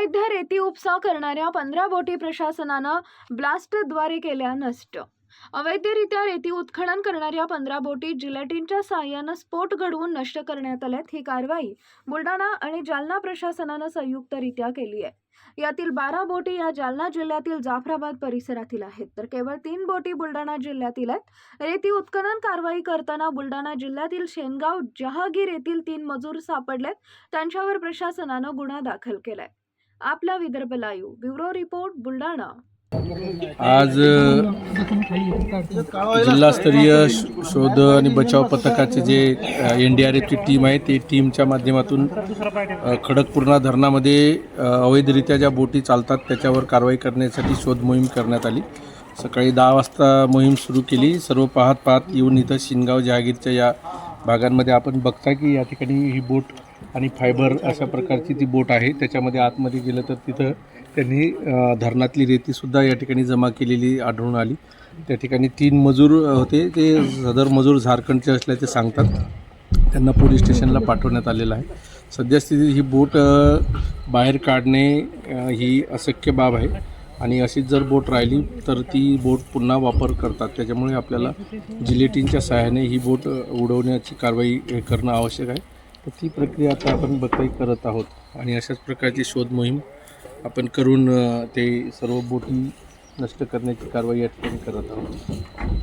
अवैध रेती उपसा करणाऱ्या पंधरा बोटी प्रशासनानं ब्लास्टद्वारे केल्या नष्ट. अवैधरित्या रेती उत्खनन करणाऱ्या पंधरा बोटी जिलेटिनच्या साहाय्यानं स्फोट घडवून नष्ट करण्यात आल्यात ही कारवाई बुलढाणा आणि जालना प्रशासनानं संयुक्तरित्या केली आहे. यातील बारा बोटी या जालना जिल्ह्यातील जाफराबाद परिसरातील आहेत. तर केवळ तीन बोटी बुलढाणा जिल्ह्यातील आहेत. रेती उत्खनन कारवाई करताना बुलढाणा जिल्ह्यातील शेनगाव जहागीर येथील तीन मजूर सापडलेत. त्यांच्यावर प्रशासनानं गुन्हा दाखल केलाय. आपला Vidarbha live bureau report Buldhana. आज जिल्हास्तरीय श- शोध आणि बचाव पथकाचे जे एन डी आर एफची टीम आहे ते टीमच्या माध्यमातून खडकपूर्णा धरणामध्ये अवैधरित्या ज्या बोटी चालतात त्याच्यावर कारवाई करण्यासाठी शोध मोहीम करण्यात आली. सकाळी दहा वाजता मोहीम सुरू केली. सर्व पाहत पाहत येऊन इथं शिनगाव जहागीरच्या या भागांमध्ये आपण बघता की या ठिकाणी ही बोट आणि फायबर अशा प्रकारची ती बोट आहे. त्याच्यामध्ये आतमध्ये गेलं तर तिथं त्यांनी धरणातली रेतीसुद्धा या ठिकाणी जमा केलेली आढळून आली. त्या ठिकाणी तीन मजूर होते. ते सदर मजूर झारखंडचे असल्याचे सांगतात. त्यांना पोलीस स्टेशनला पाठवण्यात आलेलं आहे. सद्यस्थितीत ही बोट बाहेर काढणे ही अशक्य बाब आहे. आणि अशीच जर बोट राहिली तर ती बोट पुन्हा वापर करतात. त्याच्यामुळे आपल्याला जिलेटिनच्या सहाय्याने ही बोट उडवण्याची कारवाई करणं आवश्यक आहे. तर ती प्रक्रिया आता आपण बघताही करत आहोत. आणि अशाच प्रकारची शोध मोहीम आपण करून ते सर्व बोटी नष्ट करण्याची कारवाई या ठिकाणी करत आहोत.